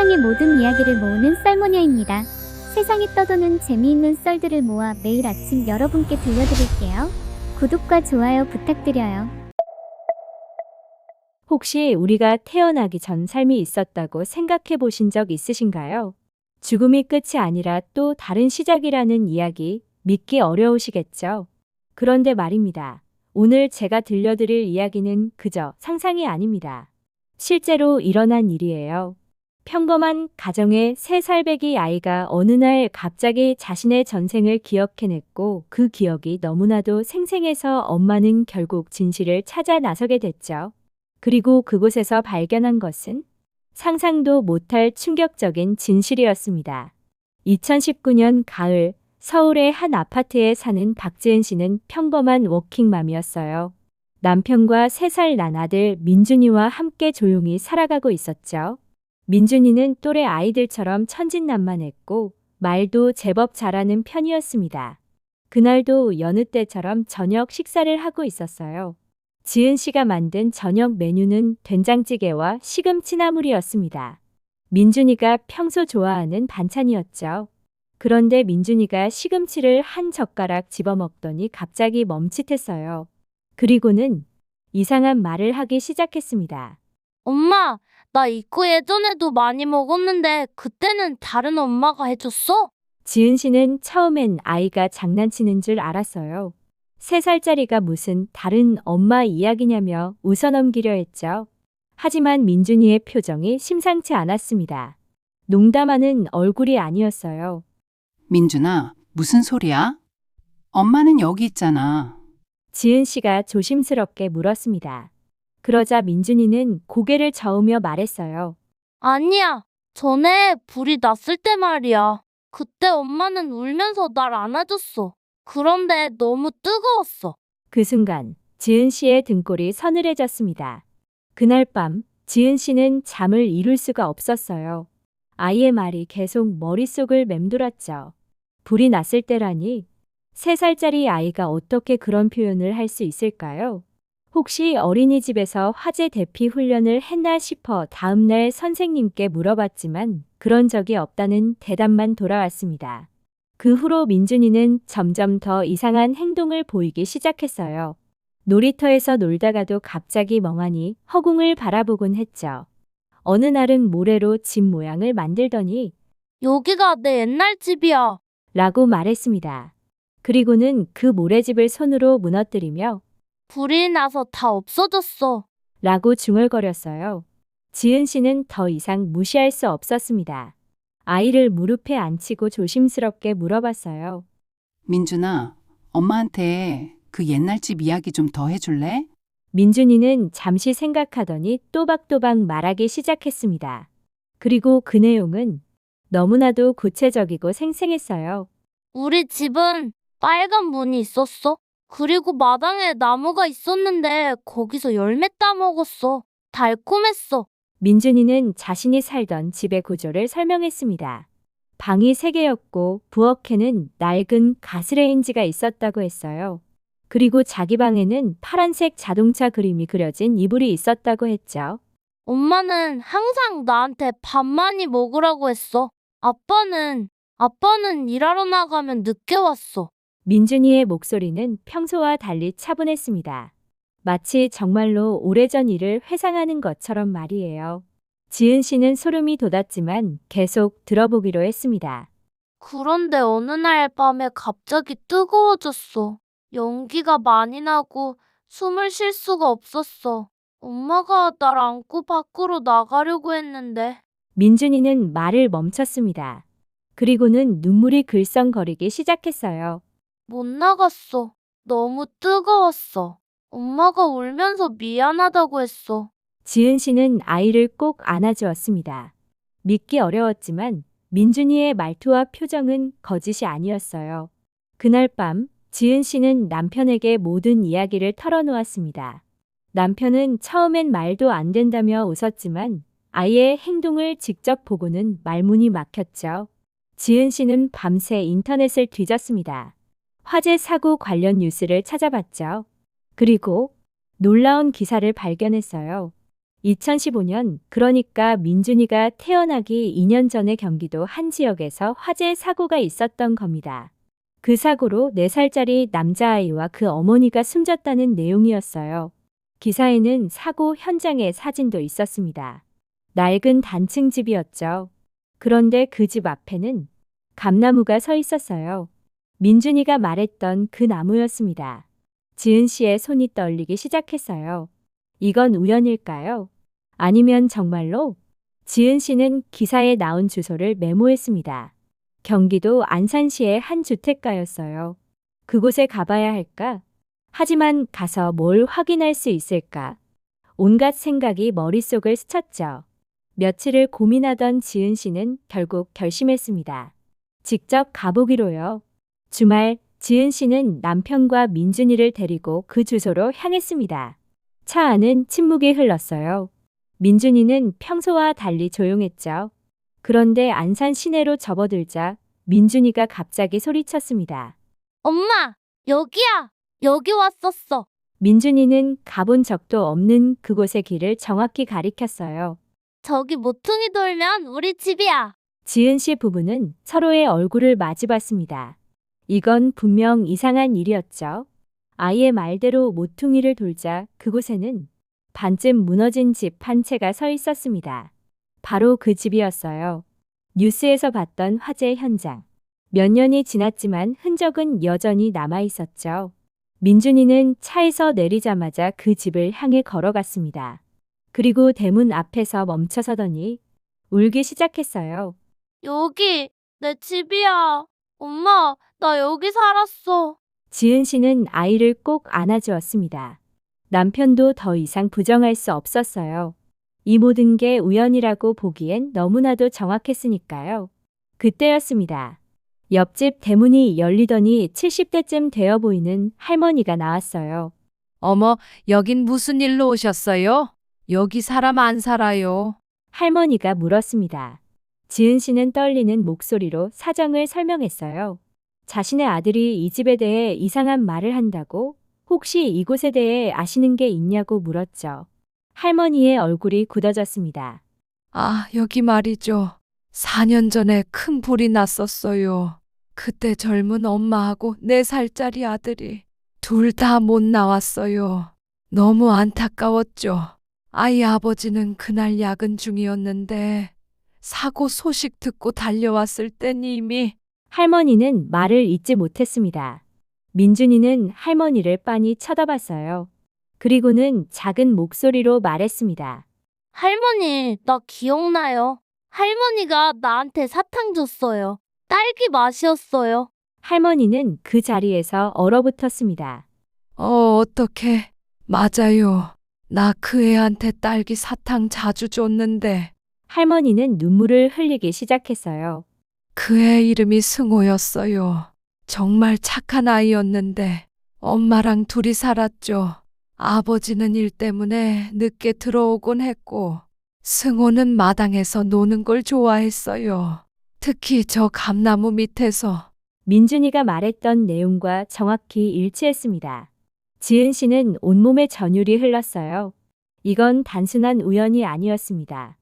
세상의 모든 이야기를 모으는 썰모녀입니다. 세상에 떠도는 재미있는 썰들을 모아 매일 아침 여러분께 들려드릴게요. 구독과 좋아요 부탁드려요. 혹시 우리가 태어나기 전 삶이 있었다고 생각해 보신 적 있으신가요? 죽음이 끝이 아니라 또 다른 시작이라는 이야기 믿기 어려우시겠죠? 그런데 말입니다. 오늘 제가 들려드릴 이야기는 그저 상상이 아닙니다. 실제로 일어난 일이에요. 평범한 가정의 세 살배기 아이가 어느 날 갑자기 자신의 전생을 기억해냈고 그 기억이 너무나도 생생해서 엄마는 결국 진실을 찾아 나서게 됐죠. 그리고 그곳에서 발견한 것은 상상도 못할 충격적인 진실이었습니다. 2019년 가을 서울의 한 아파트에 사는 박지은 씨는 평범한 워킹맘이었어요. 남편과 3살 난 아들 민준이와 함께 조용히 살아가고 있었죠. 민준이는 또래 아이들처럼 천진난만했고 말도 제법 잘하는 편이었습니다. 그날도 여느 때처럼 저녁 식사를 하고 있었어요. 지은 씨가 만든 저녁 메뉴는 된장찌개와 시금치 나물이었습니다. 민준이가 평소 좋아하는 반찬이었죠. 그런데 민준이가 시금치를 한 젓가락 집어먹더니 갑자기 멈칫했어요. 그리고는 이상한 말을 하기 시작했습니다. 엄마, 나 이거 예전에도 많이 먹었는데 그때는 다른 엄마가 해줬어? 지은 씨는 처음엔 아이가 장난치는 줄 알았어요. 세 살짜리가 무슨 다른 엄마 이야기냐며 웃어넘기려 했죠. 하지만 민준이의 표정이 심상치 않았습니다. 농담하는 얼굴이 아니었어요. 민준아, 무슨 소리야? 엄마는 여기 있잖아. 지은 씨가 조심스럽게 물었습니다. 그러자 민준이는 고개를 저으며 말했어요. 아니야. 전에 불이 났을 때 말이야. 그때 엄마는 울면서 날 안아줬어. 그런데 너무 뜨거웠어. 그 순간 지은 씨의 등골이 서늘해졌습니다. 그날 밤 지은 씨는 잠을 이룰 수가 없었어요. 아이의 말이 계속 머릿속을 맴돌았죠. 불이 났을 때라니 세 살짜리 아이가 어떻게 그런 표현을 할 수 있을까요? 혹시 어린이집에서 화재 대피 훈련을 했나 싶어 다음날 선생님께 물어봤지만 그런 적이 없다는 대답만 돌아왔습니다. 그 후로 민준이는 점점 더 이상한 행동을 보이기 시작했어요. 놀이터에서 놀다가도 갑자기 멍하니 허공을 바라보곤 했죠. 어느 날은 모래로 집 모양을 만들더니 여기가 내 옛날 집이야. 라고 말했습니다. 그리고는 그 모래집을 손으로 무너뜨리며 불이 나서 다 없어졌어. 라고 중얼거렸어요. 지은 씨는 더 이상 무시할 수 없었습니다. 아이를 무릎에 앉히고 조심스럽게 물어봤어요. 민준아, 엄마한테 그 옛날 집 이야기 좀 더 해줄래? 민준이는 잠시 생각하더니 또박또박 말하기 시작했습니다. 그리고 그 내용은 너무나도 구체적이고 생생했어요. 우리 집은 빨간 문이 있었어. 그리고 마당에 나무가 있었는데 거기서 열매 따 먹었어. 달콤했어. 민준이는 자신이 살던 집의 구조를 설명했습니다. 방이 3개였고 부엌에는 낡은 가스레인지가 있었다고 했어요. 그리고 자기 방에는 파란색 자동차 그림이 그려진 이불이 있었다고 했죠. 엄마는 항상 나한테 밥 많이 먹으라고 했어. 아빠는, 아빠는 일하러 나가면 늦게 왔어. 민준이의 목소리는 평소와 달리 차분했습니다. 마치 정말로 오래전 일을 회상하는 것처럼 말이에요. 지은 씨는 소름이 돋았지만 계속 들어보기로 했습니다. 그런데 어느 날 밤에 갑자기 뜨거워졌어. 연기가 많이 나고 숨을 쉴 수가 없었어. 엄마가 날 안고 밖으로 나가려고 했는데 민준이는 말을 멈췄습니다. 그리고는 눈물이 글썽거리기 시작했어요. 못 나갔어. 너무 뜨거웠어. 엄마가 울면서 미안하다고 했어. 지은 씨는 아이를 꼭 안아주었습니다. 믿기 어려웠지만 민준이의 말투와 표정은 거짓이 아니었어요. 그날 밤 지은 씨는 남편에게 모든 이야기를 털어놓았습니다. 남편은 처음엔 말도 안 된다며 웃었지만 아이의 행동을 직접 보고는 말문이 막혔죠. 지은 씨는 밤새 인터넷을 뒤졌습니다. 화재 사고 관련 뉴스를 찾아봤죠. 그리고 놀라운 기사를 발견했어요. 2015년, 그러니까 민준이가 태어나기 2년 전에 경기도 한 지역에서 화재 사고가 있었던 겁니다. 그 사고로 4살짜리 남자아이와 그 어머니가 숨졌다는 내용이었어요. 기사에는 사고 현장의 사진도 있었습니다. 낡은 단층 집이었죠. 그런데 그 집 앞에는 감나무가 서 있었어요. 민준이가 말했던 그 나무였습니다. 지은 씨의 손이 떨리기 시작했어요. 이건 우연일까요? 아니면 정말로? 지은 씨는 기사에 나온 주소를 메모했습니다. 경기도 안산시의 한 주택가였어요. 그곳에 가봐야 할까? 하지만 가서 뭘 확인할 수 있을까? 온갖 생각이 머릿속을 스쳤죠. 며칠을 고민하던 지은 씨는 결국 결심했습니다. 직접 가보기로요. 주말 지은 씨는 남편과 민준이를 데리고 그 주소로 향했습니다. 차 안은 침묵이 흘렀어요. 민준이는 평소와 달리 조용했죠. 그런데 안산 시내로 접어들자 민준이가 갑자기 소리쳤습니다. 엄마, 여기야. 여기 왔었어. 민준이는 가본 적도 없는 그곳의 길을 정확히 가리켰어요. 저기 모퉁이 돌면 우리 집이야. 지은 씨 부부는 서로의 얼굴을 마주봤습니다. 이건 분명 이상한 일이었죠. 아이의 말대로 모퉁이를 돌자 그곳에는 반쯤 무너진 집 한 채가 서 있었습니다. 바로 그 집이었어요. 뉴스에서 봤던 화재 현장. 몇 년이 지났지만 흔적은 여전히 남아 있었죠. 민준이는 차에서 내리자마자 그 집을 향해 걸어갔습니다. 그리고 대문 앞에서 멈춰서더니 울기 시작했어요. 여기 내 집이야. 엄마, 나 여기 살았어. 지은 씨는 아이를 꼭 안아주었습니다. 남편도 더 이상 부정할 수 없었어요. 이 모든 게 우연이라고 보기엔 너무나도 정확했으니까요. 그때였습니다. 옆집 대문이 열리더니 70대쯤 되어 보이는 할머니가 나왔어요. 어머, 여긴 무슨 일로 오셨어요? 여기 사람 안 살아요. 할머니가 물었습니다. 지은 씨는 떨리는 목소리로 사정을 설명했어요. 자신의 아들이 이 집에 대해 이상한 말을 한다고 혹시 이곳에 대해 아시는 게 있냐고 물었죠. 할머니의 얼굴이 굳어졌습니다. 아, 여기 말이죠. 4년 전에 큰 불이 났었어요. 그때 젊은 엄마하고 4살짜리 아들이 둘 다 못 나왔어요. 너무 안타까웠죠. 아이 아버지는 그날 야근 중이었는데 사고 소식 듣고 달려왔을 땐 이미 할머니는 말을 잇지 못했습니다. 민준이는 할머니를 빤히 쳐다봤어요. 그리고는 작은 목소리로 말했습니다. 할머니, 나 기억나요. 할머니가 나한테 사탕 줬어요. 딸기 맛이었어요. 할머니는 그 자리에서 얼어붙었습니다. 어, 어떡해. 맞아요. 나 그 애한테 딸기 사탕 자주 줬는데 할머니는 눈물을 흘리기 시작했어요. 그애 이름이 승호였어요. 정말 착한 아이였는데 엄마랑 둘이 살았죠. 아버지는 일 때문에 늦게 들어오곤 했고 승호는 마당에서 노는 걸 좋아했어요. 특히 저 감나무 밑에서 민준이가 말했던 내용과 정확히 일치했습니다. 지은 씨는 온몸에 전율이 흘렀어요. 이건 단순한 우연이 아니었습니다.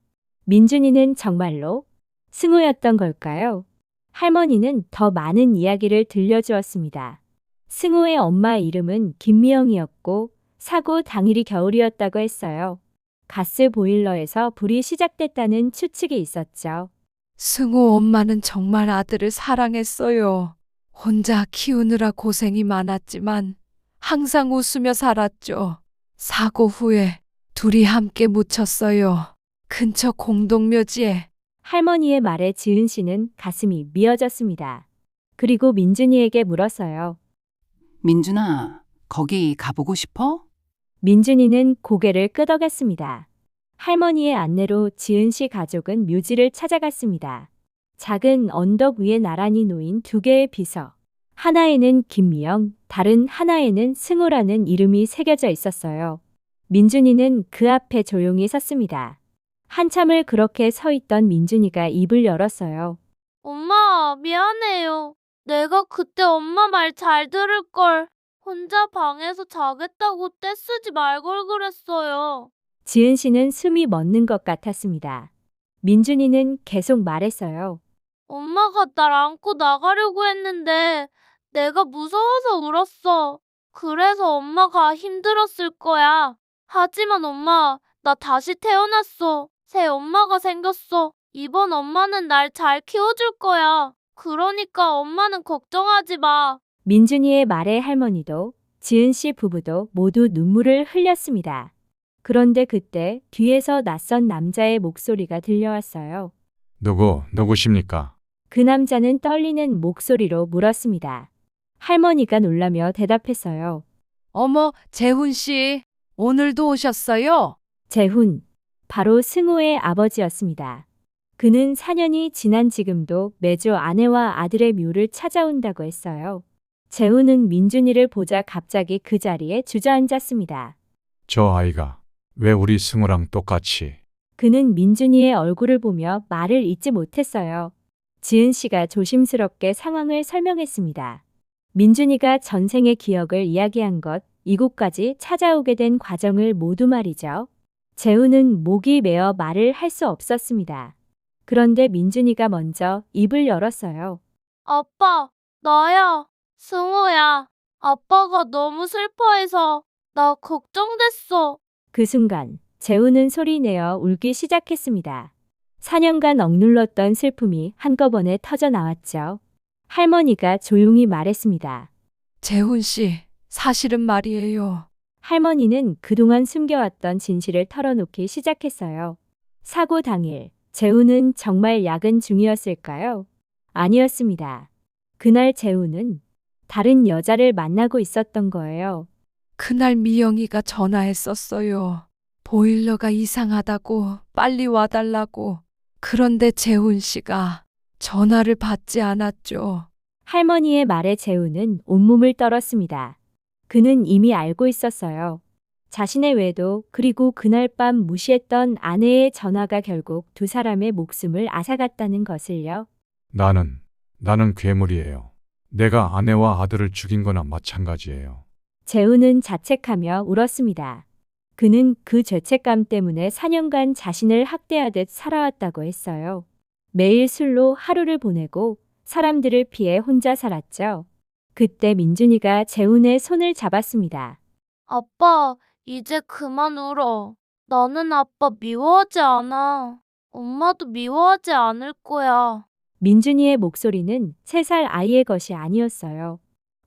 민준이는 정말로 승우였던 걸까요? 할머니는 더 많은 이야기를 들려주었습니다. 승우의 엄마 이름은 김미영이었고 사고 당일이 겨울이었다고 했어요. 가스 보일러에서 불이 시작됐다는 추측이 있었죠. 승호 엄마는 정말 아들을 사랑했어요. 혼자 키우느라 고생이 많았지만 항상 웃으며 살았죠. 사고 후에 둘이 함께 묻혔어요. 근처 공동묘지에 할머니의 말에 지은 씨는 가슴이 미어졌습니다. 그리고 민준이에게 물었어요. 민준아, 거기 가보고 싶어? 민준이는 고개를 끄덕였습니다. 할머니의 안내로 지은 씨 가족은 묘지를 찾아갔습니다. 작은 언덕 위에 나란히 놓인 두 개의 비서. 하나에는 김미영, 다른 하나에는 승우라는 이름이 새겨져 있었어요. 민준이는 그 앞에 조용히 섰습니다. 한참을 그렇게 서 있던 민준이가 입을 열었어요. 엄마, 미안해요. 내가 그때 엄마 말 잘 들을 걸. 혼자 방에서 자겠다고 떼쓰지 말걸 그랬어요. 지은 씨는 숨이 멎는 것 같았습니다. 민준이는 계속 말했어요. 엄마가 날 안고 나가려고 했는데 내가 무서워서 울었어. 그래서 엄마가 힘들었을 거야. 하지만 엄마, 나 다시 태어났어. 새 엄마가 생겼어. 이번 엄마는 날 잘 키워줄 거야. 그러니까 엄마는 걱정하지 마. 민준이의 말에 할머니도 지은 씨 부부도 모두 눈물을 흘렸습니다. 그런데 그때 뒤에서 낯선 남자의 목소리가 들려왔어요. 누구, 누구십니까? 그 남자는 떨리는 목소리로 물었습니다. 할머니가 놀라며 대답했어요. 어머, 재훈 씨, 오늘도 오셨어요? 재훈, 바로 승호의 아버지였습니다. 그는 4년이 지난 지금도 매주 아내와 아들의 묘를 찾아온다고 했어요. 재훈은 민준이를 보자 갑자기 그 자리에 주저앉았습니다. 저 아이가 왜 우리 승우랑 똑같이 그는 민준이의 얼굴을 보며 말을 잇지 못했어요. 지은 씨가 조심스럽게 상황을 설명했습니다. 민준이가 전생의 기억을 이야기한 것, 이곳까지 찾아오게 된 과정을 모두 말이죠. 재우는 목이 메어 말을 할 수 없었습니다. 그런데 민준이가 먼저 입을 열었어요. 아빠, 나야. 승호야. 아빠가 너무 슬퍼해서 나 걱정됐어. 그 순간 재우는 소리내어 울기 시작했습니다. 4년간 억눌렀던 슬픔이 한꺼번에 터져 나왔죠. 할머니가 조용히 말했습니다. 재훈 씨, 사실은 말이에요. 할머니는 그동안 숨겨왔던 진실을 털어놓기 시작했어요. 사고 당일 재우는 정말 야근 중이었을까요? 아니었습니다. 그날 재우는 다른 여자를 만나고 있었던 거예요. 그날 미영이가 전화했었어요. 보일러가 이상하다고 빨리 와달라고. 그런데 재훈 씨가 전화를 받지 않았죠. 할머니의 말에 재우는 온몸을 떨었습니다. 그는 이미 알고 있었어요. 자신의 외도 그리고 그날 밤 무시했던 아내의 전화가 결국 두 사람의 목숨을 앗아갔다는 것을요. 나는 나는 괴물이에요. 내가 아내와 아들을 죽인 거나 마찬가지예요. 재우는 자책하며 울었습니다. 그는 그 죄책감 때문에 4년간 자신을 학대하듯 살아왔다고 했어요. 매일 술로 하루를 보내고 사람들을 피해 혼자 살았죠. 그때 민준이가 재훈의 손을 잡았습니다. 아빠, 이제 그만 울어. 나는 아빠 미워하지 않아. 엄마도 미워하지 않을 거야. 민준이의 목소리는 3살 아이의 것이 아니었어요.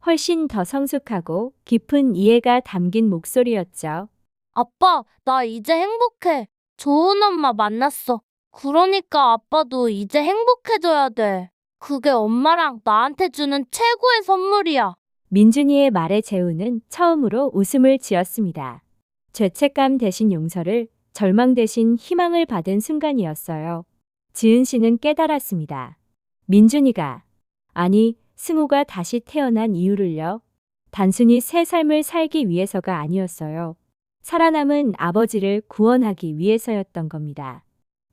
훨씬 더 성숙하고 깊은 이해가 담긴 목소리였죠. 아빠, 나 이제 행복해. 좋은 엄마 만났어. 그러니까 아빠도 이제 행복해져야 돼. 그게 엄마랑 나한테 주는 최고의 선물이야. 민준이의 말에 재우는 처음으로 웃음을 지었습니다. 죄책감 대신 용서를, 절망 대신 희망을 받은 순간이었어요. 지은 씨는 깨달았습니다. 민준이가, 아니, 승우가 다시 태어난 이유를요. 단순히 새 삶을 살기 위해서가 아니었어요. 살아남은 아버지를 구원하기 위해서였던 겁니다.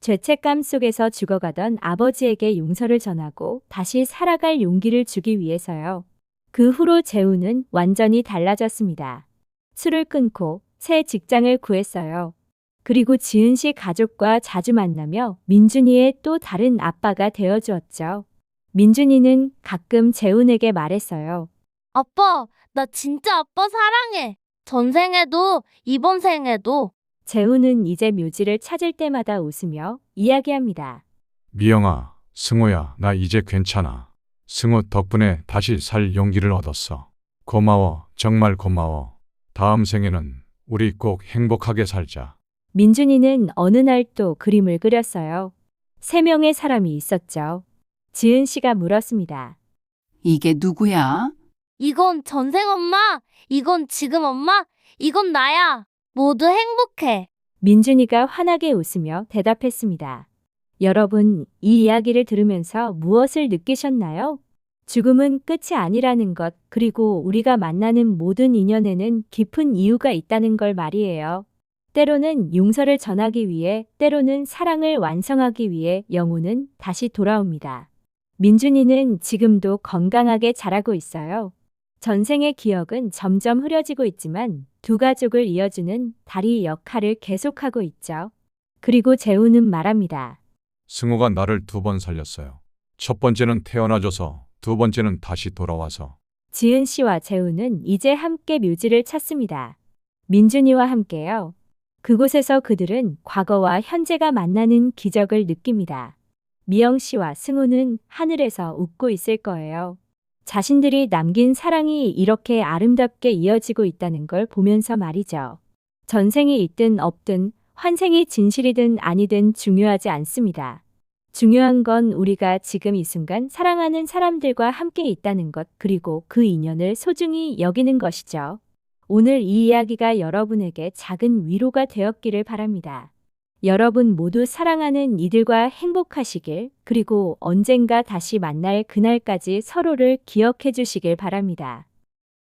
죄책감 속에서 죽어가던 아버지에게 용서를 전하고 다시 살아갈 용기를 주기 위해서요. 그 후로 재우는 완전히 달라졌습니다. 술을 끊고 새 직장을 구했어요. 그리고 지은 씨 가족과 자주 만나며 민준이의 또 다른 아빠가 되어주었죠. 민준이는 가끔 재훈에게 말했어요. 아빠, 나 진짜 아빠 사랑해. 전생에도, 이번 생에도. 재훈은 이제 묘지를 찾을 때마다 웃으며 이야기합니다. 미영아, 승우야, 나 이제 괜찮아. 승우 덕분에 다시 살 용기를 얻었어. 고마워, 정말 고마워. 다음 생에는 우리 꼭 행복하게 살자. 민준이는 어느 날 또 그림을 그렸어요. 세 명의 사람이 있었죠. 지은 씨가 물었습니다. 이게 누구야? 이건 전생 엄마, 이건 지금 엄마, 이건 나야. 모두 행복해. 민준이가 환하게 웃으며 대답했습니다. 여러분, 이 이야기를 들으면서 무엇을 느끼셨나요? 죽음은 끝이 아니라는 것, 그리고 우리가 만나는 모든 인연에는 깊은 이유가 있다는 걸 말이에요. 때로는 용서를 전하기 위해, 때로는 사랑을 완성하기 위해 영혼은 다시 돌아옵니다. 민준이는 지금도 건강하게 자라고 있어요. 전생의 기억은 점점 흐려지고 있지만 두 가족을 이어주는 다리 역할을 계속하고 있죠. 그리고 재우는 말합니다. 승우가 나를 두 번 살렸어요. 첫 번째는 태어나줘서 두 번째는 다시 돌아와서 지은 씨와 재우는 이제 함께 묘지를 찾습니다. 민준이와 함께요. 그곳에서 그들은 과거와 현재가 만나는 기적을 느낍니다. 미영 씨와 승우는 하늘에서 웃고 있을 거예요. 자신들이 남긴 사랑이 이렇게 아름답게 이어지고 있다는 걸 보면서 말이죠. 전생이 있든 없든 환생이 진실이든 아니든 중요하지 않습니다. 중요한 건 우리가 지금 이 순간 사랑하는 사람들과 함께 있다는 것, 그리고 그 인연을 소중히 여기는 것이죠. 오늘 이 이야기가 여러분에게 작은 위로가 되었기를 바랍니다. 여러분 모두 사랑하는 이들과 행복하시길, 그리고 언젠가 다시 만날 그날까지 서로를 기억해 주시길 바랍니다.